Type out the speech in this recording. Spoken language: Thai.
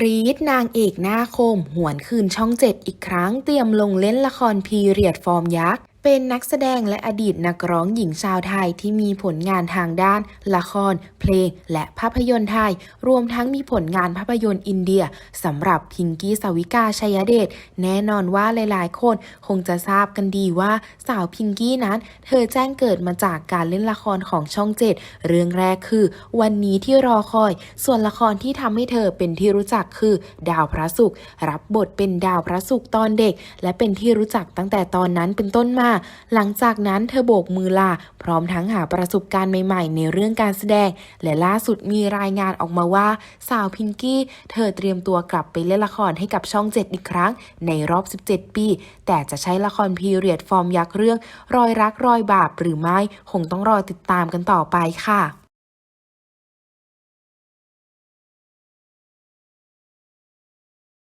กรีดนางเอกหน้าคม หวนคืนช่องเจ็ดอีกครั้งเตรียมลงเล่นละครพีเรียดฟอร์มยักษ์ เป็นนักแสดงและอดีตนักร้องหญิงชาวไทยที่มีผลงานทางด้าน ละคร เพลง และภาพยนตร์ไทย รวมทั้งมีผลงานภาพยนตร์อินเดียสำหรับพิงกี้สวิกาชัยเดชแน่นอนว่าหลายๆ คนคงจะทราบกันดีว่าสาวพิงกี้นั้น เธอแจ้งเกิดมาจากการเล่นละครของช่องเจ็ดเรื่องแรกคือ วันนี้ที่รอคอย ส่วนละครที่ทำให้เธอเป็นที่รู้จักคือ ดาวพระศุกร์รับบทเป็นดาวพระศุกร์ตอนเด็ก และเป็นที่รู้จักตั้งแต่ตอนนั้นเป็นต้นมาหลังจากนั้นเธอโบกมือลา พร้อมทั้งหาประสบการณ์ใหม่ๆ ในเรื่องการแสดง และล่าสุดมีรายงานออกมาว่า สาวพิงกี้ เธอเตรียมตัวกลับไปเล่นละครให้กับช่อง 7 อีกครั้ง ในรอบ 17 ปี แต่จะใช้ละครพีเรียดฟอร์มยักษ์เรื่อง รอยรักรอยบาปหรือไม่คงต้องรอติดตามกันต่อไปค่ะ